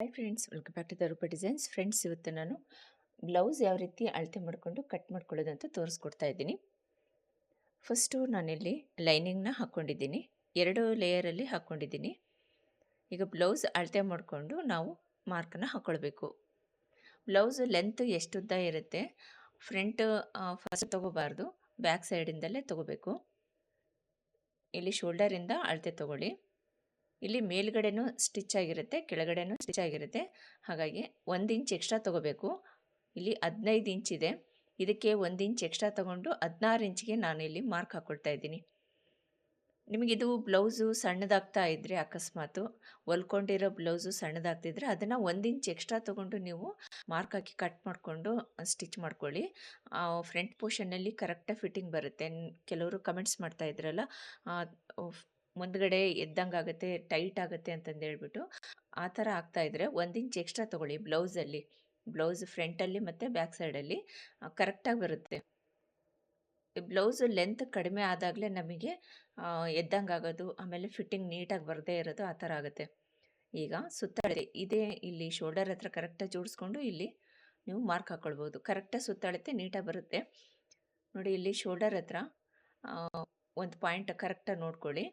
Hi friends welcome back to the Roopa designs friends ಇವತ್ತು ನಾನು blouse ಯಾವ ರೀತಿ ಅಳತೆ ಮಾಡಿಕೊಂಡು ಕಟ್ ಮಾಡ್ಕೊಳ್ಳೋದಂತ ತೋರಿಸ್ಕೊಡ್ತಾ ಇದ್ದೀನಿ. ಫಸ್ಟು ನಾನಿಲ್ಲಿ ಲೈನಿಂಗ್ನ ಹಾಕ್ಕೊಂಡಿದ್ದೀನಿ ಎರಡು ಲೇಯರಲ್ಲಿ ಹಾಕ್ಕೊಂಡಿದ್ದೀನಿ ಈಗ ಬ್ಲೌಸ್ ಅಳತೆ ಮಾಡಿಕೊಂಡು ನಾವು ಮಾರ್ಕನ್ನು ಹಾಕ್ಕೊಳ್ಬೇಕು ಬ್ಲೌಸ್ ಲೆಂತ್ ಎಷ್ಟು ಉದ್ದ ಇರುತ್ತೆ. ಫ್ರಂಟ್ ಫಸ್ಟ್ ತೊಗೋಬಾರ್ದು. ಬ್ಯಾಕ್ ಸೈಡಿಂದಲೇ ತೊಗೋಬೇಕು. ಇಲ್ಲಿ ಶೋಲ್ಡರಿಂದ ಅಳತೆ ತೊಗೊಳ್ಳಿ. ಇಲ್ಲಿ ಮೇಲ್ಗಡೆನೂ ಸ್ಟಿಚ್ ಆಗಿರುತ್ತೆ, ಕೆಳಗಡೆನೂ ಸ್ಟಿಚ್ ಆಗಿರುತ್ತೆ. ಹಾಗಾಗಿ ಒಂದು ಇಂಚ್ ಎಕ್ಸ್ಟ್ರಾ ತೊಗೋಬೇಕು. ಇಲ್ಲಿ ಹದಿನೈದು ಇಂಚ್ ಇದೆ. ಇದಕ್ಕೆ ಒಂದು ಇಂಚ್ ಎಕ್ಸ್ಟ್ರಾ ತೊಗೊಂಡು ಹದಿನಾರು ಇಂಚಿಗೆ ನಾನು ಇಲ್ಲಿ ಮಾರ್ಕ್ ಹಾಕ್ಕೊಳ್ತಾ ಇದ್ದೀನಿ. ನಿಮಗಿದು ಬ್ಲೌಸು ಸಣ್ಣದಾಗ್ತಾ ಇದ್ದರೆ ಅಕಸ್ಮಾತು, ಹೊಲ್ಕೊಂಡಿರೋ ಬ್ಲೌಸು ಸಣ್ಣದಾಗ್ತಿದ್ರೆ ಅದನ್ನು ಒಂದು ಇಂಚ್ ಎಕ್ಸ್ಟ್ರಾ ತೊಗೊಂಡು ನೀವು ಮಾರ್ಕ್ ಹಾಕಿ ಕಟ್ ಮಾಡಿಕೊಂಡು ಸ್ಟಿಚ್ ಮಾಡ್ಕೊಳ್ಳಿ. ಫ್ರಂಟ್ ಪೋರ್ಷನ್ನಲ್ಲಿ ಕರೆಕ್ಟಾಗಿ ಫಿಟ್ಟಿಂಗ್ ಬರುತ್ತೆ. ಕೆಲವರು ಕಮೆಂಟ್ಸ್ ಮಾಡ್ತಾ ಇದ್ರಲ್ಲ ಮುಂದ್ಗಡೆ ಎದ್ದಂಗೆ ಆಗುತ್ತೆ, ಟೈಟ್ ಆಗುತ್ತೆ ಅಂತಂದು ಹೇಳ್ಬಿಟ್ಟು, ಆ ಥರ ಆಗ್ತಾಯಿದ್ರೆ ಒಂದು ಇಂಚ್ ಎಕ್ಸ್ಟ್ರಾ ತೊಗೊಳ್ಳಿ ಬ್ಲೌಸಲ್ಲಿ. ಬ್ಲೌಸ್ ಫ್ರಂಟಲ್ಲಿ ಮತ್ತು ಬ್ಯಾಕ್ ಸೈಡಲ್ಲಿ ಕರೆಕ್ಟಾಗಿ ಬರುತ್ತೆ. ಬ್ಲೌಸು ಲೆಂತ್ ಕಡಿಮೆ ಆದಾಗಲೇ ನಮಗೆ ಎದ್ದಂಗೆ ಆಗೋದು, ಆಮೇಲೆ ಫಿಟ್ಟಿಂಗ್ ನೀಟಾಗಿ ಬರದೇ ಇರೋದು ಆ ಥರ ಆಗುತ್ತೆ. ಈಗ ಸುತ್ತಳತೆ ಇದೇ ಇಲ್ಲಿ ಶೋಲ್ಡರ್ ಹತ್ರ ಕರೆಕ್ಟಾಗಿ ಜೋಡಿಸ್ಕೊಂಡು ಇಲ್ಲಿ ನೀವು ಮಾರ್ಕ್ ಹಾಕ್ಕೊಳ್ಬೋದು ಕರೆಕ್ಟಾಗಿ ಸುತ್ತಳತೆ ನೀಟಾಗಿ ಬರುತ್ತೆ. ನೋಡಿ ಇಲ್ಲಿ ಶೋಲ್ಡರ್ ಹತ್ರ ಒಂದು ಪಾಯಿಂಟ್ ಕರೆಕ್ಟಾಗಿ ನೋಡ್ಕೊಳ್ಳಿ.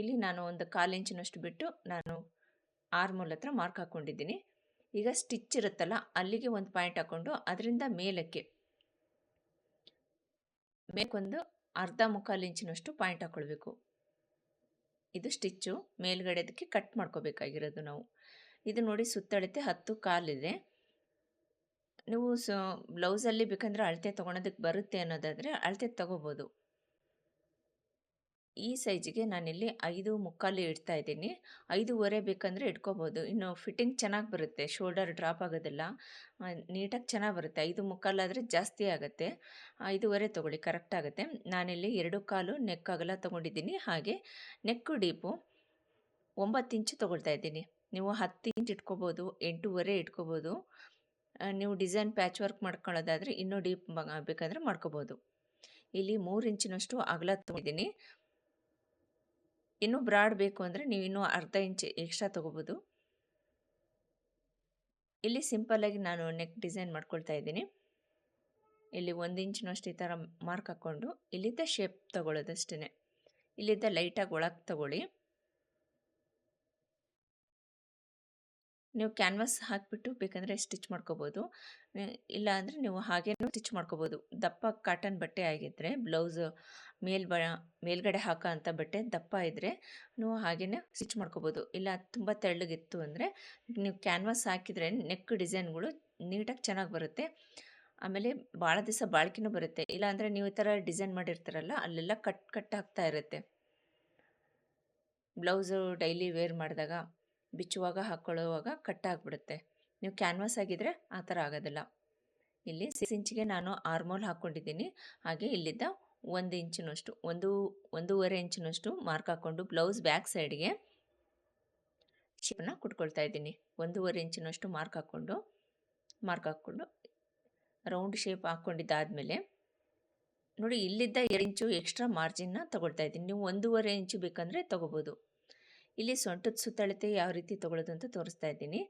ಇಲ್ಲಿ ನಾನು ಒಂದು ಕಾಲು ಇಂಚಿನಷ್ಟು ಬಿಟ್ಟು ನಾನು ಆರ್ಮೂಲ್ ಹತ್ರ ಮಾರ್ಕ್ ಹಾಕ್ಕೊಂಡಿದ್ದೀನಿ ಈಗ ಸ್ಟಿಚ್ ಇರುತ್ತಲ್ಲ, ಅಲ್ಲಿಗೆ ಒಂದು ಪಾಯಿಂಟ್ ಹಾಕ್ಕೊಂಡು ಅದರಿಂದ ಮೇಲಕ್ಕೆ ಮೇಲ್ಕೊಂದು ಅರ್ಧ ಮುಕ್ಕಾಲು ಇಂಚಿನಷ್ಟು ಪಾಯಿಂಟ್ ಹಾಕ್ಕೊಳ್ಬೇಕು ಇದು ಸ್ಟಿಚ್ಚು ಮೇಲ್ಗಡೆದಕ್ಕೆ ಕಟ್ ಮಾಡ್ಕೋಬೇಕಾಗಿರೋದು ನಾವು. ಇದು ನೋಡಿ ಸುತ್ತಳತೆ ಹತ್ತು ಕಾಲಿದೆ ನೀವು ಸೊ ಬ್ಲೌಸಲ್ಲಿ ಬೇಕಂದರೆ ಅಳತೆ ತೊಗೊಳೋದಕ್ಕೆ ಬರುತ್ತೆ ಅನ್ನೋದಾದರೆ ಅಳತೆ ತೊಗೋಬೋದು. ಈ ಸೈಜಿಗೆ ನಾನಿಲ್ಲಿ ಐದು ಮುಕ್ಕಾಲು ಇಡ್ತಾ ಇದ್ದೀನಿ. ಐದೂವರೆ ಬೇಕಂದರೆ ಇಟ್ಕೋಬೋದು. ಇನ್ನು ಫಿಟ್ಟಿಂಗ್ ಚೆನ್ನಾಗಿ ಬರುತ್ತೆ, ಶೋಲ್ಡರ್ ಡ್ರಾಪ್ ಆಗೋದಿಲ್ಲ. ನೀಟಾಗಿ ಚೆನ್ನಾಗಿ ಬರುತ್ತೆ. ಐದು ಮುಕ್ಕಾಲಾದರೆ ಜಾಸ್ತಿ ಆಗುತ್ತೆ. ಐದೂವರೆ ತೊಗೊಳ್ಳಿ, ಕರೆಕ್ಟ್ ಆಗುತ್ತೆ. ನಾನಿಲ್ಲಿ ಎರಡು ಕಾಲು ನೆಕ್ ಅಗಲ ತೊಗೊಂಡಿದ್ದೀನಿ. ಹಾಗೆ ನೆಕ್ಕು ಡೀಪು ಒಂಬತ್ತು ಇಂಚು ತೊಗೊಳ್ತಾ ಇದ್ದೀನಿ. ನೀವು ಹತ್ತು ಇಂಚ್ ಇಟ್ಕೋಬೋದು, ಎಂಟೂವರೆ ಇಟ್ಕೋಬೋದು. ನೀವು ಡಿಸೈನ್ ಪ್ಯಾಚ್ ವರ್ಕ್ ಮಾಡ್ಕೊಳ್ಳೋದಾದರೆ ಇನ್ನೂ ಡೀಪ್ ಬೇಕಂದರೆ ಮಾಡ್ಕೋಬೋದು. ಇಲ್ಲಿ ಮೂರು ಇಂಚಿನಷ್ಟು ಅಗಲ ತೊಗೊಂಡಿದ್ದೀನಿ. ಇನ್ನೂ ಬ್ರಾಡ್ ಬೇಕು ಅಂದರೆ ನೀವು ಇನ್ನೂ ಅರ್ಧ ಇಂಚ್ ಎಕ್ಸ್ಟ್ರಾ ತೊಗೋಬೋದು. ಇಲ್ಲಿ ಸಿಂಪಲ್ಲಾಗಿ ನಾನು ನೆಕ್ ಡಿಸೈನ್ ಮಾಡ್ಕೊಳ್ತಾ ಇದ್ದೀನಿ. ಇಲ್ಲಿ ಒಂದು ಇಂಚಿನಷ್ಟು ಈ ಥರ ಮಾರ್ಕ್ ಹಾಕ್ಕೊಂಡು ಇಲ್ಲಿದ್ದ ಶೇಪ್ ತೊಗೊಳ್ಳೋದಷ್ಟೇ ಇಲ್ಲಿದ್ದ ಲೈಟಾಗಿ ಒಳಗೆ ತೊಗೊಳ್ಳಿ. ನೀವು ಕ್ಯಾನ್ವಾಸ್ ಹಾಕಿಬಿಟ್ಟು ಬೇಕಂದರೆ ಸ್ಟಿಚ್ ಮಾಡ್ಕೋಬೋದು. ಇಲ್ಲ ಅಂದರೆ ನೀವು ಹಾಗೇನೂ ಸ್ಟಿಚ್ ಮಾಡ್ಕೋಬೋದು. ದಪ್ಪ ಕಾಟನ್ ಬಟ್ಟೆ ಆಗಿದ್ದರೆ ಬ್ಲೌಸ್ ಮೇಲ್ ಬ, ಮೇಲ್ಗಡೆ ಹಾಕೋ ಅಂಥ ಬಟ್ಟೆ ದಪ್ಪ ಇದ್ದರೆ ನೀವು ಹಾಗೇ ಸ್ಟಿಚ್ ಮಾಡ್ಕೋಬೋದು. ಇಲ್ಲ ತುಂಬ ತೆಳ್ಳಗಿತ್ತು ಅಂದರೆ ನೀವು ಕ್ಯಾನ್ವಾಸ್ ಹಾಕಿದರೆ ನೆಕ್ ಡಿಸೈನ್ಗಳು ನೀಟಾಗಿ ಚೆನ್ನಾಗಿ ಬರುತ್ತೆ. ಆಮೇಲೆ ಭಾಳ ದಿವಸ ಬಾಳ್ಕೆನೂ ಬರುತ್ತೆ. ಇಲ್ಲಾಂದರೆ ನೀವು ಈ ಥರ ಡಿಸೈನ್ ಮಾಡಿರ್ತೀರಲ್ಲ, ಅಲ್ಲೆಲ್ಲ ಕಟ್ ಕಟ್ ಆಗ್ತಾ ಇರುತ್ತೆ. ಬ್ಲೌಸು ಡೈಲಿ ವೇರ್ ಮಾಡಿದಾಗ ಬಿಚ್ಚುವಾಗ ಹಾಕ್ಕೊಳ್ಳುವಾಗ ಕಟ್ ಆಗಿಬಿಡುತ್ತೆ. ನೀವು ಕ್ಯಾನ್ವಾಸ್ ಆಗಿದ್ದರೆ ಆ ಥರ ಆಗೋದಿಲ್ಲ. ಇಲ್ಲಿ ಸಿಕ್ಸ್ ಇಂಚಿಗೆ ನಾನು ಆರ್ಮೋಲ್ ಹಾಕ್ಕೊಂಡಿದ್ದೀನಿ. ಹಾಗೆ ಇಲ್ಲಿದ್ದ ಒಂದು ಇಂಚಿನಷ್ಟು, ಒಂದು, ಒಂದೂವರೆ ಇಂಚಿನಷ್ಟು ಮಾರ್ಕ್ ಹಾಕ್ಕೊಂಡು ಬ್ಲೌಸ್ ಬ್ಯಾಕ್ ಸೈಡ್ಗೆ ಶೇಪನ್ನ ಕುಟ್ಕೊಳ್ತಾ ಇದ್ದೀನಿ. ಒಂದೂವರೆ ಇಂಚಿನಷ್ಟು ಮಾರ್ಕ್ ಹಾಕ್ಕೊಂಡು ಮಾರ್ಕ್ ಹಾಕ್ಕೊಂಡು ರೌಂಡ್ ಶೇಪ್ ಹಾಕ್ಕೊಂಡಿದ್ದಾದಮೇಲೆ ನೋಡಿ ಇಲ್ಲಿದ್ದ ಎರಡು ಇಂಚು ಎಕ್ಸ್ಟ್ರಾ ಮಾರ್ಜಿನ್ನ ತೊಗೊಳ್ತಾ ಇದ್ದೀನಿ. ನೀವು ಒಂದೂವರೆ ಇಂಚು ಬೇಕಂದರೆ ತೊಗೋಬೋದು. ಇಲ್ಲಿ ಸೊಂಟದ ಸುತ್ತಳತೆ ಯಾವ ರೀತಿ ತಗೊಳ್ಳೋದು ಅಂತ ತೋರಿಸ್ತಾ ಇದ್ದೀನಿ.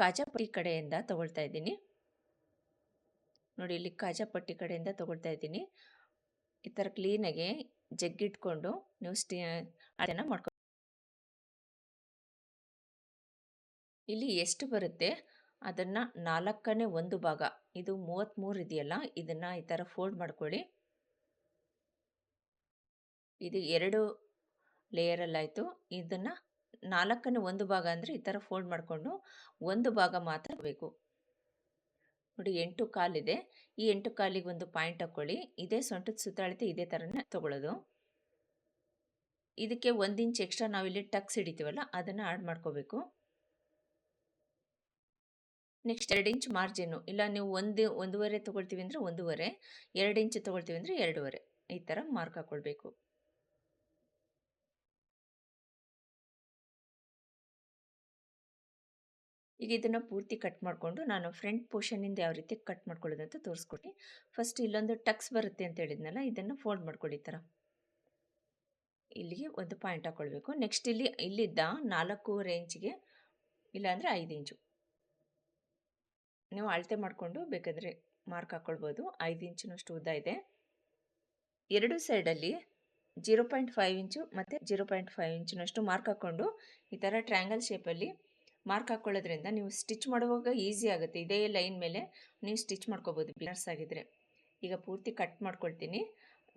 ಕಾಜಾಪಟ್ಟಿ ಕಡೆಯಿಂದ ತಗೊಳ್ತಾ ಇದ್ದೀನಿ. ನೋಡಿ, ಇಲ್ಲಿ ಕಾಜಾಪಟ್ಟಿ ಕಡೆಯಿಂದ ತಗೊಳ್ತಾ ಇದ್ದೀನಿ. ಈ ಥರ ಕ್ಲೀನಾಗಿ ಜಗ್ಗಿಟ್ಕೊಂಡು ನೀವು ಸ್ಟಿ ಅದನ್ನು ಮಾಡ್ಕೊ. ಇಲ್ಲಿ ಎಷ್ಟು ಬರುತ್ತೆ? ಅದನ್ನು ನಾಲ್ಕನೇ ಒಂದು ಭಾಗ, ಇದು ಮೂವತ್ತ್ಮೂರು ಇದೆಯಲ್ಲ, ಇದನ್ನು ಈ ಥರ ಫೋಲ್ಡ್ ಮಾಡ್ಕೊಳ್ಳಿ. ಇದು ಎರಡು ಲೇಯರಲ್ಲಾಯಿತು ಇದನ್ನು ನಾಲ್ಕನ್ನು ಒಂದು ಭಾಗ ಅಂದರೆ ಈ ಥರ ಫೋಲ್ಡ್ ಮಾಡಿಕೊಂಡು ಒಂದು ಭಾಗ ಮಾತ್ರ ಬೇಕು. ನೋಡಿ ಎಂಟು ಕಾಲಿದೆ. ಈ ಎಂಟು ಕಾಲಿಗೆ ಒಂದು ಪಾಯಿಂಟ್ ಹಾಕ್ಕೊಳ್ಳಿ ಇದೇ ಸೊಂಟದ ಸುತ್ತಾಳತೆ ಇದೇ ಥರನೇ ತೊಗೊಳ್ಳೋದು. ಇದಕ್ಕೆ ಒಂದು ಇಂಚ್ ಎಕ್ಸ್ಟ್ರಾ ನಾವಿಲ್ಲಿ ಟಕ್ಸ್ ಹಿಡಿತೀವಲ್ಲ, ಅದನ್ನು ಆ್ಯಡ್ ಮಾಡ್ಕೋಬೇಕು. ನೆಕ್ಸ್ಟ್ ಎರಡು ಇಂಚ್ ಮಾರ್ಜಿನ್ನು ಇಲ್ಲ, ನೀವು ಒಂದು, ಒಂದೂವರೆ ತೊಗೊಳ್ತೀವಿ ಅಂದರೆ ಒಂದೂವರೆ, ಎರಡು ಇಂಚ್ ತೊಗೊಳ್ತೀವಿ ಅಂದರೆ ಎರಡೂವರೆ. ಈ ಥರ ಮಾರ್ಕ್ ಹಾಕ್ಕೊಳ್ಬೇಕು ಈಗ ಇದನ್ನು ಪೂರ್ತಿ ಕಟ್ ಮಾಡಿಕೊಂಡು ನಾನು ಫ್ರಂಟ್ ಪೋರ್ಷನಿಂದ ಯಾವ ರೀತಿ ಕಟ್ ಮಾಡ್ಕೊಳ್ಳೋದಂತ ತೋರಿಸ್ಕೊಟ್ಟು ಫಸ್ಟ್ ಇಲ್ಲೊಂದು ಟಕ್ಸ್ ಬರುತ್ತೆ ಅಂತ ಹೇಳಿದ್ನಲ್ಲ, ಇದನ್ನು ಫೋಲ್ಡ್ ಮಾಡ್ಕೊಳ್ಳಿ ಥರ ಇಲ್ಲಿಗೆ ಒಂದು ಪಾಯಿಂಟ್ ಹಾಕ್ಕೊಳ್ಬೇಕು ನೆಕ್ಸ್ಟ್ ಇಲ್ಲಿ, ಇಲ್ಲಿದ್ದ ನಾಲ್ಕೂವರೆ ಇಂಚಿಗೆ, ಇಲ್ಲಾಂದರೆ ಐದು ಇಂಚು. ನೀವು ಅಳತೆ ಮಾಡಿಕೊಂಡು ಬೇಕಾದರೆ ಮಾರ್ಕ್ ಹಾಕ್ಕೊಳ್ಬೋದು ಐದು ಇಂಚಿನಷ್ಟು ಉದ್ದ ಇದೆ. ಎರಡು ಸೈಡಲ್ಲಿ ಜೀರೋ ಪಾಯಿಂಟ್ ಫೈವ್ ಇಂಚು ಮತ್ತು ಜೀರೋ ಪಾಯಿಂಟ್ ಫೈವ್ ಇಂಚಿನಷ್ಟು ಮಾರ್ಕ್ ಹಾಕ್ಕೊಂಡು ಈ ಥರ ಟ್ರ್ಯಾಂಗಲ್ ಶೇಪಲ್ಲಿ ಮಾರ್ಕ್ ಹಾಕ್ಕೊಳ್ಳೋದ್ರಿಂದ ನೀವು ಸ್ಟಿಚ್ ಮಾಡುವಾಗ ಈಸಿ ಆಗುತ್ತೆ. ಇದೇ ಲೈನ್ ಮೇಲೆ ನೀವು ಸ್ಟಿಚ್ ಮಾಡ್ಕೋಬೋದು. ಬಿನರ್ಸ್ ಆಗಿದ್ದರೆ ಈಗ ಪೂರ್ತಿ ಕಟ್ ಮಾಡ್ಕೊಳ್ತೀನಿ.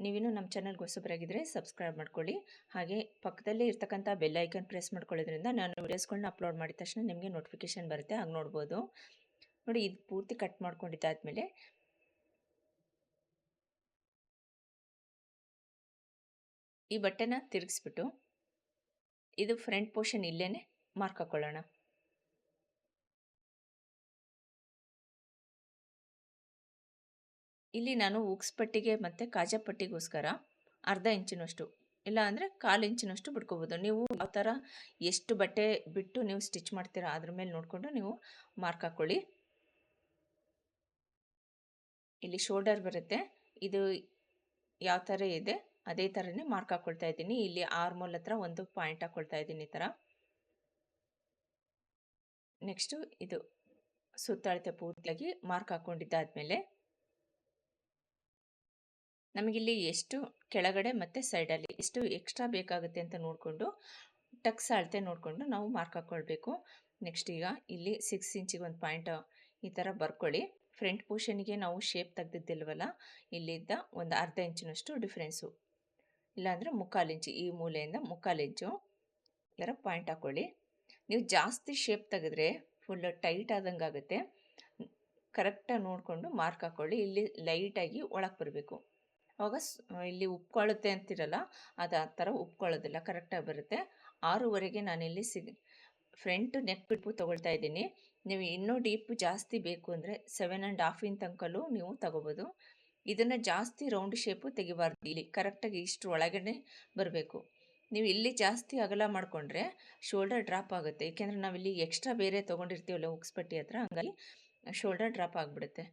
ನೀವಿನ್ನೂ ನಮ್ಮ ಚಾನಲ್ಗೆ ಹೊಸಬರಾಗಿದ್ದರೆ ಸಬ್ಸ್ಕ್ರೈಬ್ ಮಾಡ್ಕೊಳ್ಳಿ. ಹಾಗೆ ಪಕ್ಕದಲ್ಲೇ ಇರ್ತಕ್ಕಂಥ ಬೆಲ್ ಐಕನ್ ಪ್ರೆಸ್ ಮಾಡ್ಕೊಳ್ಳೋದ್ರಿಂದ ನಾನು ವೀಡಿಯೋಸ್ಗಳನ್ನ ಅಪ್ಲೋಡ್ ಮಾಡಿದ ತಕ್ಷಣ ನಿಮಗೆ ನೋಟಿಫಿಕೇಷನ್ ಬರುತ್ತೆ. ಹಾಗೆ ನೋಡ್ಬೋದು. ನೋಡಿ, ಇದು ಪೂರ್ತಿ ಕಟ್ ಮಾಡ್ಕೊಂಡಿದ್ದಾದಮೇಲೆ ಈ ಬಟ್ಟೆನ ತಿರುಗಿಸ್ಬಿಟ್ಟು ಇದು ಫ್ರಂಟ್ ಪೋರ್ಷನ್ ಇಲ್ಲೇ ಮಾರ್ಕ್ ಹಾಕ್ಕೊಳ್ಳೋಣ ಇಲ್ಲಿ ನಾನು ಉಕ್ಸ್ ಪಟ್ಟಿಗೆ ಮತ್ತು ಕಾಜಾ ಪಟ್ಟಿಗೋಸ್ಕರ ಅರ್ಧ ಇಂಚಿನಷ್ಟು, ಇಲ್ಲ ಅಂದರೆ ಕಾಲು ಇಂಚಿನಷ್ಟು ಬಿಟ್ಕೋಬೋದು. ನೀವು ಆ ಥರ ಎಷ್ಟು ಬಟ್ಟೆ ಬಿಟ್ಟು ನೀವು ಸ್ಟಿಚ್ ಮಾಡ್ತೀರಾ ಅದ್ರ ಮೇಲೆ ನೋಡಿಕೊಂಡು ನೀವು ಮಾರ್ಕ್ ಹಾಕ್ಕೊಳ್ಳಿ. ಇಲ್ಲಿ ಶೋಲ್ಡರ್ ಬರುತ್ತೆ. ಇದು ಯಾವ ಥರ ಇದೆ ಅದೇ ಥರನೇ ಮಾರ್ಕ್ ಹಾಕ್ಕೊಳ್ತಾ ಇದ್ದೀನಿ. ಇಲ್ಲಿ ಆರ್ಮೋಲ್ ಹತ್ರ ಒಂದು ಪಾಯಿಂಟ್ ಹಾಕ್ಕೊಳ್ತಾ ಇದ್ದೀನಿ ಈ ಥರ. ನೆಕ್ಸ್ಟು ಇದು ಸುತ್ತಳತೆ ಪೂರ್ತಿಯಾಗಿ ಮಾರ್ಕ್ ಹಾಕ್ಕೊಂಡಿದ್ದಾದಮೇಲೆ ನಮಗಿಲ್ಲಿ ಎಷ್ಟು ಕೆಳಗಡೆ ಮತ್ತು ಸೈಡಲ್ಲಿ ಎಷ್ಟು ಎಕ್ಸ್ಟ್ರಾ ಬೇಕಾಗುತ್ತೆ ಅಂತ ನೋಡಿಕೊಂಡು, ಟಕ್ಸ್ ಅಳತೆ ನೋಡಿಕೊಂಡು ನಾವು ಮಾರ್ಕ್ ಹಾಕ್ಕೊಳ್ಬೇಕು ನೆಕ್ಸ್ಟ್ ಈಗ ಇಲ್ಲಿ ಸಿಕ್ಸ್ ಇಂಚಿಗೆ ಒಂದು ಪಾಯಿಂಟ್ ಈ ಥರ ಬರ್ಕೊಳ್ಳಿ. ಫ್ರಂಟ್ ಪೋರ್ಷನಿಗೆ ನಾವು ಶೇಪ್ ತೆಗ್ದಿದ್ದಿಲ್ವಲ್ಲ, ಇಲ್ಲಿದ್ದ ಒಂದು ಅರ್ಧ ಇಂಚಿನಷ್ಟು ಡಿಫ್ರೆನ್ಸು ಇಲ್ಲಾಂದರೆ ಮುಕ್ಕಾಲು ಇಂಚು ಈ ಮೂಲೆಯಿಂದ ಮುಕ್ಕಾಲು ಇಂಚು ಈ ಥರ ಪಾಯಿಂಟ್ ಹಾಕ್ಕೊಳ್ಳಿ ನೀವು ಜಾಸ್ತಿ ಶೇಪ್ ತೆಗೆದ್ರೆ ಫುಲ್ಲು ಟೈಟ್ ಆದಂಗೆ ಆಗುತ್ತೆ ಕರೆಕ್ಟಾಗಿ ನೋಡಿಕೊಂಡು ಮಾರ್ಕ್ ಹಾಕ್ಕೊಳ್ಳಿ ಇಲ್ಲಿ ಲೈಟಾಗಿ ಒಳಗೆ ಬರಬೇಕು. ಅವಾಗ ಇಲ್ಲಿ ಉಪ್ಕೊಳ್ಳುತ್ತೆ ಅಂತಿರಲ್ಲ, ಅದು ಆ ಥರ ಉಪ್ಕೊಳ್ಳೋದಿಲ್ಲ ಕರೆಕ್ಟಾಗಿ ಬರುತ್ತೆ. ಆರೂವರೆಗೆ ನಾನಿಲ್ಲಿ ಸಿಗ್, ಫ್ರಂಟ್ ನೆಕ್ ಪಿಪ್ಪು ತೊಗೊಳ್ತಾ ಇದ್ದೀನಿ. ನೀವು ಇನ್ನೂ ಡೀಪ್ ಜಾಸ್ತಿ ಬೇಕು ಅಂದರೆ ಸೆವೆನ್ ಆ್ಯಂಡ್ ಹಾಫ್ ಇನ್ ತನಕಲ್ಲೂ ನೀವು ತಗೋಬೋದು. ಇದನ್ನು ಜಾಸ್ತಿ ರೌಂಡ್ ಶೇಪು ತೆಗಿಬಾರ್ದು ಇಲ್ಲಿ ಕರೆಕ್ಟಾಗಿ ಇಷ್ಟು ಒಳಗಡೆ ಬರಬೇಕು. ನೀವು ಇಲ್ಲಿ ಜಾಸ್ತಿ ಅಗಲ ಮಾಡಿಕೊಂಡ್ರೆ ಶೋಲ್ಡರ್ ಡ್ರಾಪ್ ಆಗುತ್ತೆ. ಏಕೆಂದರೆ ನಾವಿಲ್ಲಿ ಎಕ್ಸ್ಟ್ರಾ ಬೇರೆ ತೊಗೊಂಡಿರ್ತೀವಲ್ಲ ಉಕ್ಸ್ಪಟ್ಟಿ ಹತ್ರ, ಹಂಗಾಗಿ ಶೋಲ್ಡರ್ ಡ್ರಾಪ್ ಆಗಿಬಿಡುತ್ತೆ.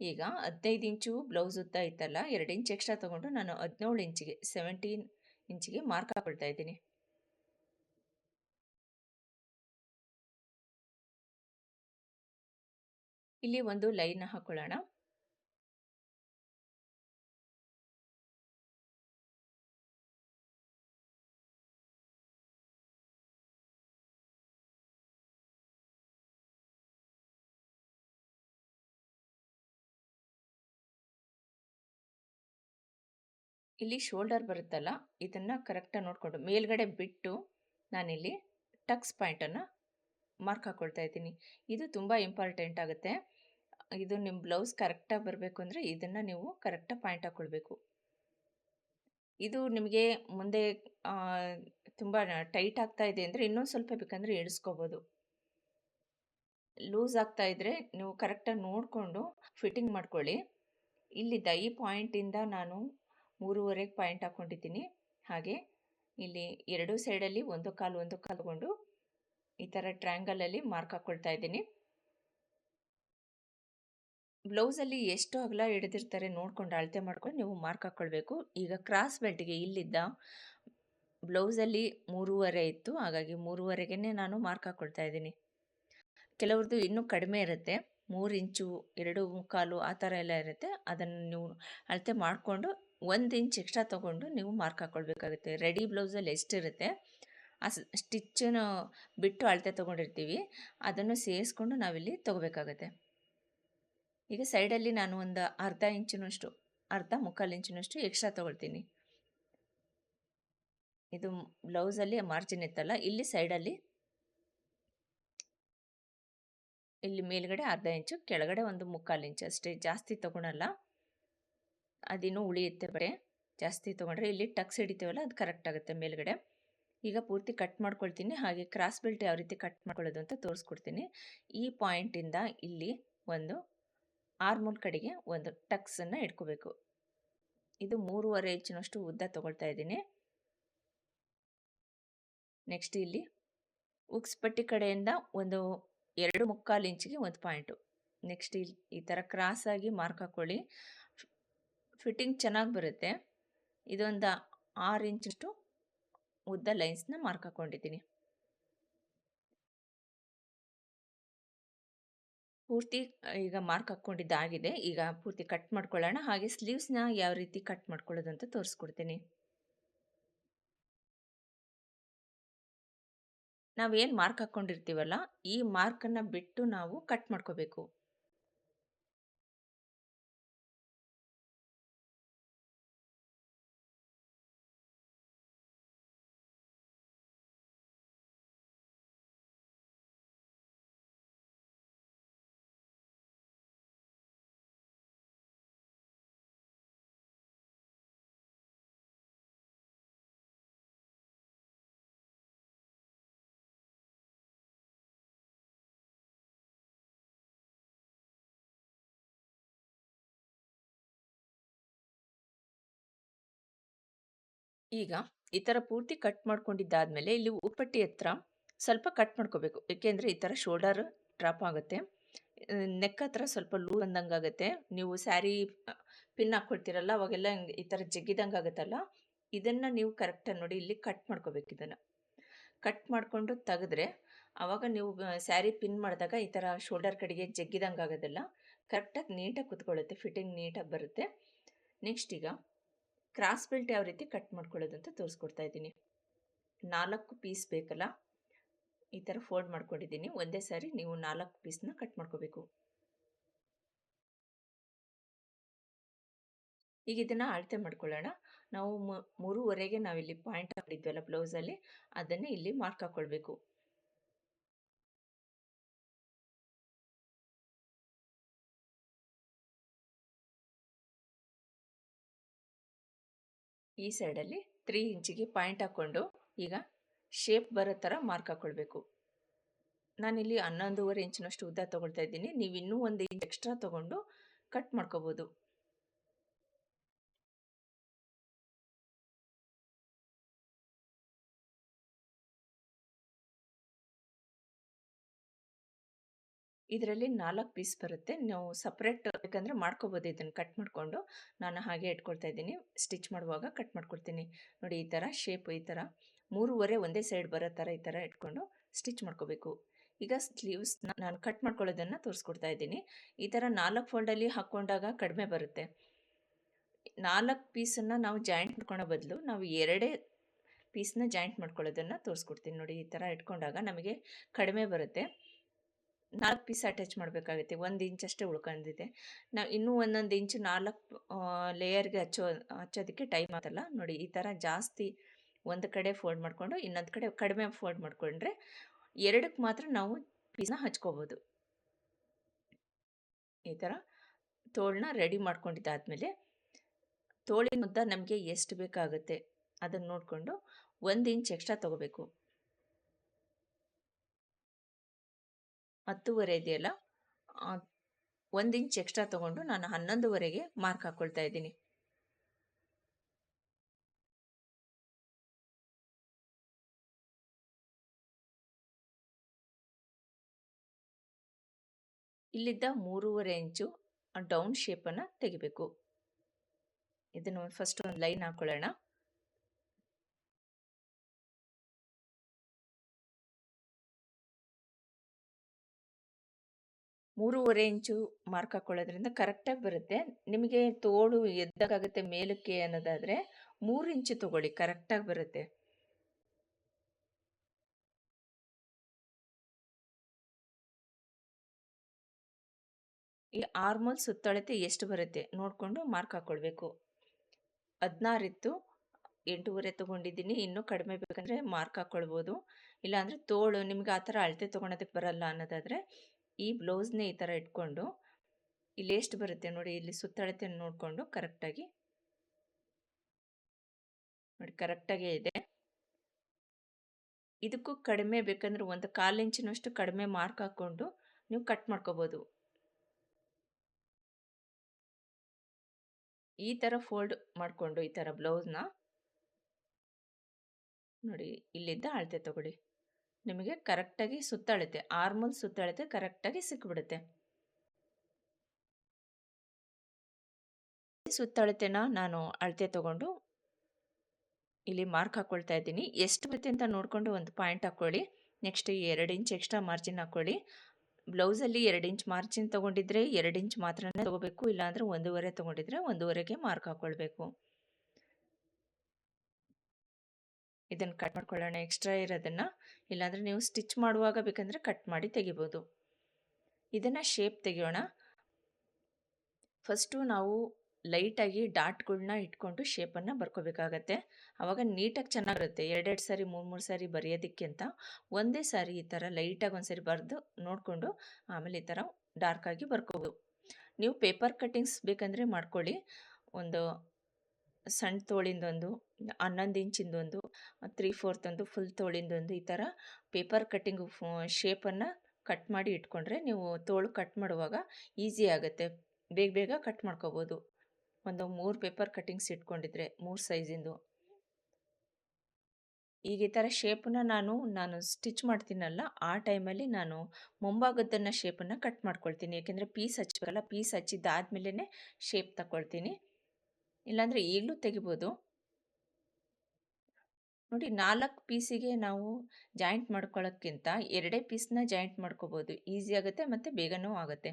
ಈಗ ಹದಿನೈದು ಇಂಚು ಬ್ಲೌಸ್ ಉದ್ದ ಇತ್ತಲ್ಲ, ಎರಡು ಇಂಚ್ ಎಕ್ಸ್ಟ್ರಾ ತೊಗೊಂಡು ನಾನು ಹದಿನೇಳು ಇಂಚಿಗೆ ಸೆವೆಂಟೀನ್ ಇಂಚಿಗೆ ಮಾರ್ಕ್ ಹಾಕೊಳ್ತಾ ಇದ್ದೀನಿ. ಇಲ್ಲಿ ಒಂದು ಲೈನ್ ಹಾಕೊಳ್ಳೋಣ. ಇಲ್ಲಿ ಶೋಲ್ಡರ್ ಬರುತ್ತಲ್ಲ, ಇದನ್ನು ಕರೆಕ್ಟಾಗಿ ನೋಡಿಕೊಂಡು, ಮೇಲ್ಗಡೆ ಬಿಟ್ಟು ನಾನಿಲ್ಲಿ ಟಕ್ಸ್ ಪಾಯಿಂಟನ್ನು ಮಾರ್ಕ್ ಹಾಕ್ಕೊಳ್ತಾ ಇದ್ದೀನಿ. ಇದು ತುಂಬ ಇಂಪಾರ್ಟೆಂಟ್ ಆಗುತ್ತೆ. ಇದು ನಿಮ್ಮ ಬ್ಲೌಸ್ ಕರೆಕ್ಟಾಗಿ ಬರಬೇಕು ಅಂದರೆ ಇದನ್ನು ನೀವು ಕರೆಕ್ಟಾಗಿ ಪಾಯಿಂಟ್ ಹಾಕ್ಕೊಳ್ಬೇಕು ಇದು ನಿಮಗೆ ಮುಂದೆ ತುಂಬ ಟೈಟ್ ಆಗ್ತಾ ಇದೆ ಅಂದರೆ ಇನ್ನೊಂದು ಸ್ವಲ್ಪ ಬೇಕಂದರೆ ಇಳಿಸ್ಕೋಬೋದು. ಲೂಸ್ ಆಗ್ತಾ ಇದ್ದರೆ ನೀವು ಕರೆಕ್ಟಾಗಿ ನೋಡಿಕೊಂಡು ಫಿಟ್ಟಿಂಗ್ ಮಾಡ್ಕೊಳ್ಳಿ. ಇಲ್ಲಿ ದೈ ಪಾಯಿಂಟಿಂದ ನಾನು ಮೂರುವರೆಗೆ ಪಾಯಿಂಟ್ ಹಾಕ್ಕೊಂಡಿದ್ದೀನಿ ಹಾಗೆ ಇಲ್ಲಿ ಎರಡು ಸೈಡಲ್ಲಿ ಒಂದು ಕಾಲು ಒಂದು ಕಾಲು ತಗೊಂಡು ಈ ಥರ ಟ್ರ್ಯಾಂಗಲಲ್ಲಿ ಮಾರ್ಕ್ ಹಾಕ್ಕೊಳ್ತಾ ಇದ್ದೀನಿ. ಬ್ಲೌಸಲ್ಲಿ ಎಷ್ಟು ಅಗಲ ಹಿಡಿದಿರ್ತಾರೆ ನೋಡ್ಕೊಂಡು ಅಳತೆ ಮಾಡ್ಕೊಂಡು ನೀವು ಮಾರ್ಕ್ ಹಾಕ್ಕೊಳ್ಬೇಕು ಈಗ ಕ್ರಾಸ್ ಬೆಲ್ಟ್ಗೆ ಇಲ್ಲಿದ್ದ ಬ್ಲೌಸಲ್ಲಿ ಮೂರುವರೆ ಇತ್ತು. ಹಾಗಾಗಿ ಮೂರುವರೆಗೆ ನಾನು ಮಾರ್ಕ್ ಹಾಕ್ಕೊಳ್ತಾ ಇದ್ದೀನಿ. ಕೆಲವ್ರದ್ದು ಇನ್ನೂ ಕಡಿಮೆ ಇರುತ್ತೆ. ಮೂರು ಇಂಚು, ಎರಡು ಮುಕ್ಕಾಲು ಆ ಥರ ಎಲ್ಲ ಇರುತ್ತೆ. ಅದನ್ನು ನೀವು ಅಳತೆ ಮಾಡಿಕೊಂಡು ಒಂದು ಇಂಚ್ ಎಕ್ಸ್ಟ್ರಾ ತೊಗೊಂಡು ನೀವು ಮಾರ್ಕ್ ಹಾಕ್ಕೊಳ್ಬೇಕಾಗುತ್ತೆ ರೆಡಿ ಬ್ಲೌಸಲ್ಲಿ ಎಷ್ಟಿರುತ್ತೆ, ಆ ಸ್ಟಿಚ್ಚನ್ನು ಬಿಟ್ಟು ಅಳತೆ ತೊಗೊಂಡಿರ್ತೀವಿ. ಅದನ್ನು ಸೇರಿಸ್ಕೊಂಡು ನಾವಿಲ್ಲಿ ತೊಗೋಬೇಕಾಗತ್ತೆ. ಈಗ ಸೈಡಲ್ಲಿ ನಾನು ಒಂದು ಅರ್ಧ ಇಂಚಿನಷ್ಟು, ಅರ್ಧ ಮುಕ್ಕಾಲು ಇಂಚಿನಷ್ಟು ಎಕ್ಸ್ಟ್ರಾ ತೊಗೊಳ್ತೀನಿ. ಇದು ಬ್ಲೌಸಲ್ಲಿ ಮಾರ್ಜಿನ್ ಇತ್ತಲ್ಲ, ಇಲ್ಲಿ ಸೈಡಲ್ಲಿ ಇಲ್ಲಿ ಮೇಲ್ಗಡೆ ಅರ್ಧ ಇಂಚು, ಕೆಳಗಡೆ ಒಂದು ಮುಕ್ಕಾಲು ಇಂಚು ಅಷ್ಟೇ. ಜಾಸ್ತಿ ತೊಗೊಳಲ್ಲ. ಅದಿನ್ನೂ ಉಳಿಯುತ್ತೆ ಬರೇ, ಜಾಸ್ತಿ ತೊಗೊಂಡ್ರೆ ಇಲ್ಲಿ ಟಕ್ಸ್ ಹಿಡಿತೀವಲ್ಲ ಅದು ಕರೆಕ್ಟ್ ಆಗುತ್ತೆ ಮೇಲ್ಗಡೆ. ಈಗ ಪೂರ್ತಿ ಕಟ್ ಮಾಡ್ಕೊಳ್ತೀನಿ, ಹಾಗೆ ಕ್ರಾಸ್ ಬೆಲ್ಟ್ ಯಾವ ರೀತಿ ಕಟ್ ಮಾಡ್ಕೊಳ್ಳೋದು ಅಂತ ತೋರಿಸ್ಕೊಡ್ತೀನಿ. ಈ ಪಾಯಿಂಟಿಂದ ಇಲ್ಲಿ ಒಂದು ಆರ್ಮೋಲ್ ಕಡೆಗೆ ಒಂದು ಟಕ್ಸನ್ನು ಇಟ್ಕೋಬೇಕು. ಇದು ಮೂರುವರೆ ಇಂಚಿನಷ್ಟು ಉದ್ದ ತೊಗೊಳ್ತಾ ಇದ್ದೀನಿ. ನೆಕ್ಸ್ಟ್ ಇಲ್ಲಿ ಉಕ್ಸ್ ಪಟ್ಟಿ ಕಡೆಯಿಂದ ಒಂದು ಎರಡು ಮುಕ್ಕಾಲು ಇಂಚಿಗೆ ಒಂದು ಪಾಯಿಂಟು ನೆಕ್ಸ್ಟ್ ಇಲ್ಲಿ ಈ ಥರ ಕ್ರಾಸಾಗಿ ಮಾರ್ಕ್ ಹಾಕ್ಕೊಳ್ಳಿ ಫಿಟ್ಟಿಂಗ್ ಚೆನ್ನಾಗಿ ಬರುತ್ತೆ. ಇದೊಂದು ಆರು ಇಂಚಷ್ಟು ಉದ್ದ ಲೈನ್ಸ್ನ ಮಾರ್ಕ್ ಹಾಕ್ಕೊಂಡಿದ್ದೀನಿ ಪೂರ್ತಿ, ಈಗ ಮಾರ್ಕ್ ಹಾಕ್ಕೊಂಡಿದ್ದಾಗಿದೆ ಈಗ ಪೂರ್ತಿ ಕಟ್ ಮಾಡ್ಕೊಳ್ಳೋಣ. ಹಾಗೆ ಸ್ಲೀವ್ಸ್ನ ಯಾವ ರೀತಿ ಕಟ್ ಮಾಡ್ಕೊಳ್ಳೋದು ಅಂತ ತೋರಿಸ್ಕೊಡ್ತೀನಿ. ನಾವೇನು ಮಾರ್ಕ್ ಹಾಕ್ಕೊಂಡಿರ್ತೀವಲ್ಲ ಈ ಮಾರ್ಕನ್ನು ಬಿಟ್ಟು ನಾವು ಕಟ್ ಮಾಡ್ಕೋಬೇಕು. ಈಗ ಈ ಥರ ಪೂರ್ತಿ ಕಟ್ ಮಾಡ್ಕೊಂಡಿದ್ದಾದಮೇಲೆ ಇಲ್ಲಿ ಉಪ್ಪಟ್ಟಿ ಹತ್ರ ಸ್ವಲ್ಪ ಕಟ್ ಮಾಡ್ಕೋಬೇಕು. ಏಕೆಂದರೆ ಈ ಥರ ಶೋಲ್ಡರ್ ಡ್ರಾಪ್ ಆಗುತ್ತೆ. ನೆಕ್ ಹತ್ರ ಸ್ವಲ್ಪ ಲೂ ಅಂದಂಗೆ ಆಗುತ್ತೆ. ನೀವು ಸ್ಯಾರಿ ಪಿನ್ ಹಾಕ್ಕೊಳ್ತೀರಲ್ಲ ಅವಾಗೆಲ್ಲ ಈ ಥರ ಜಗ್ಗಿದಂಗೆ ಆಗುತ್ತಲ್ಲ? ಇದನ್ನು ನೀವು ಕರೆಕ್ಟಾಗಿ ನೋಡಿ ಇಲ್ಲಿ ಕಟ್ ಮಾಡ್ಕೋಬೇಕು ಇದನ್ನು. ಕಟ್ ಮಾಡಿಕೊಂಡು ತೆಗೆದ್ರೆ ಆವಾಗ ನೀವು ಸ್ಯಾರಿ ಪಿನ್ ಮಾಡಿದಾಗ ಈ ಥರ ಶೋಲ್ಡರ್ ಕಡೆಗೆ ಜಗ್ಗಿದಂಗೆ ಆಗೋದಿಲ್ಲ. ಕರೆಕ್ಟಾಗಿ ನೀಟಾಗಿ ಕುತ್ಕೊಳ್ಳುತ್ತೆ. ಫಿಟ್ಟಿಂಗ್ ನೀಟಾಗಿ ಬರುತ್ತೆ. ನೆಕ್ಸ್ಟ್ ಈಗ ಕ್ರಾಸ್ ಬೆಲ್ಟ್ ಯಾವ ರೀತಿ ಕಟ್ ಮಾಡ್ಕೊಳ್ಳೋದು ಅಂತ ತೋರಿಸ್ಕೊಡ್ತಾ ಇದ್ದೀನಿ. ನಾಲ್ಕು ಪೀಸ್ ಬೇಕಲ್ಲ? ಈ ಥರ ಫೋಲ್ಡ್ ಮಾಡ್ಕೊಂಡಿದ್ದೀನಿ. ಒಂದೇ ಸಾರಿ ನೀವು ನಾಲ್ಕು ಪೀಸ್ನ ಕಟ್ ಮಾಡ್ಕೋಬೇಕು. ಈಗ ಇದನ್ನು ಅಳತೆ ಮಾಡ್ಕೊಳ್ಳೋಣ. ನಾವು ಮೂರುವರೆಗೆ ನಾವಿಲ್ಲಿ ಪಾಯಿಂಟ್ ಹಾಕಿದ್ವಲ್ಲ ಬ್ಲೌಸಲ್ಲಿ, ಅದನ್ನೇ ಇಲ್ಲಿ ಮಾರ್ಕ್ ಹಾಕ್ಕೊಳ್ಬೇಕು ಈ ಸೈಡಲ್ಲಿ ತ್ರೀ ಇಂಚಿಗೆ ಪಾಯಿಂಟ್ ಹಾಕ್ಕೊಂಡು ಈಗ ಶೇಪ್ ಬರೋ ಥರ ಮಾರ್ಕ್ ಹಾಕ್ಕೊಳ್ಬೇಕು ನಾನಿಲ್ಲಿ ಹನ್ನೊಂದೂವರೆ ಇಂಚಿನಷ್ಟು ಉದ್ದ ತೊಗೊಳ್ತಾ ಇದ್ದೀನಿ. ನೀವು ಇನ್ನೂ ಒಂದು ಇಂಚ್ ಎಕ್ಸ್ಟ್ರಾ ತೊಗೊಂಡು ಕಟ್ ಮಾಡ್ಕೋಬೋದು. ಇದರಲ್ಲಿ ನಾಲ್ಕು ಪೀಸ್ ಬರುತ್ತೆ. ನಾವು ಸಪ್ರೇಟ್ ಬೇಕಂದರೆ ಮಾಡ್ಕೋಬೋದು ಇದನ್ನು ಕಟ್ ಮಾಡಿಕೊಂಡು. ನಾನು ಹಾಗೆ ಇಟ್ಕೊಳ್ತಾ ಇದ್ದೀನಿ. ಸ್ಟಿಚ್ ಮಾಡುವಾಗ ಕಟ್ ಮಾಡ್ಕೊಳ್ತೀನಿ ನೋಡಿ ಈ ಥರ ಶೇಪ್ ಈ ಥರ ಮೂರುವರೆ ಒಂದೇ ಸೈಡ್ ಬರೋ ಥರ ಈ ಥರ ಇಟ್ಕೊಂಡು ಸ್ಟಿಚ್ ಮಾಡ್ಕೋಬೇಕು. ಈಗ ಸ್ಲೀವ್ಸ್ ನಾನು ಕಟ್ ಮಾಡ್ಕೊಳ್ಳೋದನ್ನು ತೋರಿಸ್ಕೊಡ್ತಾ ಇದ್ದೀನಿ. ಈ ಥರ ನಾಲ್ಕು ಫೋಲ್ಡಲ್ಲಿ ಹಾಕ್ಕೊಂಡಾಗ ಕಡಿಮೆ ಬರುತ್ತೆ. ನಾಲ್ಕು ಪೀಸನ್ನು ನಾವು ಜಾಯಿಂಟ್ ಮಾಡ್ಕೊಳ್ಳೋ ಬದಲು ನಾವು ಎರಡೇ ಪೀಸ್ನ ಜಾಯಿಂಟ್ ಮಾಡ್ಕೊಳ್ಳೋದನ್ನು ತೋರಿಸ್ಕೊಡ್ತೀನಿ. ನೋಡಿ ಈ ಥರ ಇಟ್ಕೊಂಡಾಗ ನಮಗೆ ಕಡಿಮೆ ಬರುತ್ತೆ. ನಾಲ್ಕು ಪೀಸ್ ಅಟ್ಯಾಚ್ ಮಾಡಬೇಕಾಗುತ್ತೆ. ಒಂದು ಇಂಚ್ ಅಷ್ಟೇ ಉಳ್ಕೊಂಡಿದೆ. ನಾವು ಇನ್ನೂ ಒಂದೊಂದು ಇಂಚ್ ನಾಲ್ಕು ಲೇಯರ್ಗೆ ಹಚ್ಚೋ, ಹಚ್ಚೋದಕ್ಕೆ ಟೈಮ್ ಆಗಲ್ಲ ನೋಡಿ, ಈ ಥರ ಜಾಸ್ತಿ ಒಂದು ಕಡೆ ಫೋಲ್ಡ್ ಮಾಡಿಕೊಂಡು ಇನ್ನೊಂದು ಕಡೆ ಕಡಿಮೆ ಫೋಲ್ಡ್ ಮಾಡಿಕೊಂಡ್ರೆ ಎರಡಕ್ಕೆ ಮಾತ್ರ ನಾವು ಪೀಸ್ನ ಹಚ್ಕೋಬೋದು. ಈ ಥರ ತೋಳನ್ನ ರೆಡಿ ಮಾಡ್ಕೊಂಡಿದ್ದಾದಮೇಲೆ ತೋಳಿನ ಉದ್ದ ನಮಗೆ ಎಷ್ಟು ಬೇಕಾಗುತ್ತೆ ಅದನ್ನು ನೋಡಿಕೊಂಡು ಒಂದು ಇಂಚ್ ಎಕ್ಸ್ಟ್ರಾ ತೊಗೋಬೇಕು. ಹತ್ತುವರೆ ಇದೆಯಲ್ಲ? ಒಂದು ಇಂಚ್ ಎಕ್ಸ್ಟ್ರಾ ತಗೊಂಡು ನಾನು ಹನ್ನೊಂದುವರೆಗೆ ಮಾರ್ಕ್ ಹಾಕ್ಕೊಳ್ತಾ ಇದ್ದೀನಿ. ಇಲ್ಲಿದ್ದ ಮೂರುವರೆ ಇಂಚು ಡೌನ್ ಶೇಪನ್ನು ತೆಗಿಬೇಕು. ಇದನ್ನು ಫಸ್ಟ್ ಒಂದು ಲೈನ್ ಹಾಕೊಳ್ಳೋಣ. ಮೂರುವರೆ ಇಂಚು ಮಾರ್ಕ್ ಹಾಕೊಳ್ಳೋದ್ರಿಂದ ಕರೆಕ್ಟಾಗಿ ಬರುತ್ತೆ. ನಿಮಗೆ ತೋಳು ಎದ್ದಾಗುತ್ತೆ ಮೇಲಕ್ಕೆ ಅನ್ನೋದಾದರೆ ಮೂರು ಇಂಚು ತಗೊಳ್ಳಿ ಕರೆಕ್ಟಾಗಿ ಬರುತ್ತೆ. ಈ ಆರ್ಮೋಲ್ ಸುತ್ತಳತೆ ಎಷ್ಟು ಬರುತ್ತೆ ನೋಡಿಕೊಂಡು ಮಾರ್ಕ್ ಹಾಕ್ಕೊಳ್ಬೇಕು ಹದಿನಾರಿತ್ತು ಎಂಟೂವರೆ ತೊಗೊಂಡಿದ್ದೀನಿ, ಇನ್ನೂ ಕಡಿಮೆ ಬೇಕಂದರೆ ಮಾರ್ಕ್ ಹಾಕ್ಕೊಳ್ಬೋದು ಇಲ್ಲಾಂದರೆ ತೋಳು ನಿಮ್ಗೆ ಆ ಥರ ಅಳತೆ ತೊಗೊಳೋದಕ್ಕೆ ಬರಲ್ಲ ಅನ್ನೋದಾದರೆ ಈ ಬ್ಲೌಸ್ನೇ ಈ ಥರ ಇಟ್ಕೊಂಡು, ಇಲ್ಲಿ ಎಷ್ಟು ಬರುತ್ತೆ ನೋಡಿ, ಇಲ್ಲಿ ಸುತ್ತಳತೆ ನೋಡಿಕೊಂಡು ಕರೆಕ್ಟಾಗಿ ನೋಡಿ ಕರೆಕ್ಟಾಗೇ ಇದೆ. ಇದಕ್ಕೂ ಕಡಿಮೆ ಬೇಕಂದ್ರೆ ಒಂದು ಕಾಲು ಇಂಚಿನಷ್ಟು ಕಡಿಮೆ ಮಾರ್ಕ್ ಹಾಕ್ಕೊಂಡು ನೀವು ಕಟ್ ಮಾಡ್ಕೋಬೋದು. ಈ ಥರ ಫೋಲ್ಡ್ ಮಾಡಿಕೊಂಡು ಈ ಥರ ಬ್ಲೌಸ್ನ ನೋಡಿ ಇಲ್ಲಿದ್ದ ಅಳತೆ ತಗೊಳ್ಳಿ. ನಿಮಗೆ ಕರೆಕ್ಟಾಗಿ ಸುತ್ತಳತೆ, ಆರ್ಮಲ್ ಸುತ್ತಳತೆ, ಕರೆಕ್ಟಾಗಿ ಸಿಕ್ಕಿಬಿಡುತ್ತೆ ಸುತ್ತಳತೆನ ನಾನು ಅಳತೆ ತಗೊಂಡು ಇಲ್ಲಿ ಮಾರ್ಕ್ ಹಾಕ್ಕೊಳ್ತಾ ಇದ್ದೀನಿ. ಎಷ್ಟು ಬರುತ್ತೆ ಅಂತ ನೋಡಿಕೊಂಡು ಒಂದು ಪಾಯಿಂಟ್ ಹಾಕ್ಕೊಳ್ಳಿ ನೆಕ್ಸ್ಟ್ ಎರಡು ಇಂಚ್ ಎಕ್ಸ್ಟ್ರಾ ಮಾರ್ಜಿನ್ ಹಾಕ್ಕೊಳ್ಳಿ ಬ್ಲೌಸಲ್ಲಿ ಎರಡು ಇಂಚ್ ಮಾರ್ಜಿನ್ ತೊಗೊಂಡಿದ್ರೆ ಎರಡು ಇಂಚ್ ಮಾತ್ರನೇ ತೊಗೋಬೇಕು, ಇಲ್ಲಾಂದರೆ ಒಂದೂವರೆ ತೊಗೊಂಡಿದ್ರೆ ಒಂದೂವರೆಗೆ ಮಾರ್ಕ್ ಹಾಕ್ಕೊಳ್ಬೇಕು ಇದನ್ನು ಕಟ್ ಮಾಡ್ಕೊಳ್ಳೋಣ ಎಕ್ಸ್ಟ್ರಾ ಇರೋದನ್ನು. ಇಲ್ಲಾಂದರೆ ನೀವು ಸ್ಟಿಚ್ ಮಾಡುವಾಗ ಬೇಕಂದರೆ ಕಟ್ ಮಾಡಿ ತೆಗಿಬೋದು. ಇದನ್ನು ಶೇಪ್ ತೆಗೆಯೋಣ. ಫಸ್ಟು ನಾವು ಲೈಟಾಗಿ ಡಾಟ್ಗಳನ್ನ ಇಟ್ಕೊಂಡು ಶೇಪನ್ನು ಬರ್ಕೋಬೇಕಾಗತ್ತೆ. ಆವಾಗ ನೀಟಾಗಿ ಚೆನ್ನಾಗಿರುತ್ತೆ. ಎರಡೆರಡು ಸಾರಿ, ಮೂರು ಮೂರು ಸಾರಿ ಬರೆಯೋದಕ್ಕಿಂತ ಒಂದೇ ಸಾರಿ ಈ ಥರ ಲೈಟಾಗಿ ಒಂದು ಸಾರಿ ಬರೆದು ನೋಡಿಕೊಂಡು ಆಮೇಲೆ ಈ ಥರ ಡಾರ್ಕಾಗಿ ಬರ್ಕೋಬೋದು. ನೀವು ಪೇಪರ್ ಕಟ್ಟಿಂಗ್ಸ್ ಬೇಕಂದರೆ ಮಾಡ್ಕೊಳ್ಳಿ. ಒಂದು ಸಣ್ಣ ತೋಳಿಂದೊಂದು, ಹನ್ನೊಂದು ಇಂಚಿಂದೊಂದು ತ್ರೀ ಫೋರ್ತ್ ಒಂದು ಫುಲ್ ತೋಳಿಂದೊಂದು ಈ ಥರ ಪೇಪರ್ ಕಟ್ಟಿಂಗು ಶೇಪನ್ನು ಕಟ್ ಮಾಡಿ ಇಟ್ಕೊಂಡ್ರೆ ನೀವು ತೋಳು ಕಟ್ ಮಾಡುವಾಗ ಈಸಿ ಆಗುತ್ತೆ. ಬೇಗ ಬೇಗ ಕಟ್ ಮಾಡ್ಕೋಬೋದು. ಒಂದು ಮೂರು ಪೇಪರ್ ಕಟ್ಟಿಂಗ್ಸ್ ಇಟ್ಕೊಂಡಿದ್ರೆ ಮೂರು ಸೈಜಿಂದು ಈಗ ಈ ಥರ ಶೇಪನ್ನ ನಾನು ನಾನು ಸ್ಟಿಚ್ ಮಾಡ್ತೀನಲ್ಲ, ಆ ಟೈಮಲ್ಲಿ ನಾನು ಮುಂಭಾಗದನ್ನ ಶೇಪನ್ನು ಕಟ್ ಮಾಡ್ಕೊಳ್ತೀನಿ. ಯಾಕೆಂದರೆ ಪೀಸ್ ಹಚ್ಚಬೇಕಲ್ಲ ಪೀಸ್ ಹಚ್ಚಿದ್ದಾದ್ಮೇಲೆ ಶೇಪ್ ತಗೊಳ್ತೀನಿ. ಇಲ್ಲಾಂದರೆ ಈಗಲೂ ತೆಗಿಬೋದು. ನೋಡಿ ನಾಲ್ಕು ಪೀಸಿಗೆ ನಾವು ಜಾಯಿಂಟ್ ಮಾಡ್ಕೊಳ್ಳೋಕ್ಕಿಂತ ಎರಡೇ ಪೀಸ್ನ ಜಾಯಿಂಟ್ ಮಾಡ್ಕೋಬೋದು. ಈಸಿ ಆಗುತ್ತೆ ಮತ್ತು ಬೇಗನೂ ಆಗುತ್ತೆ.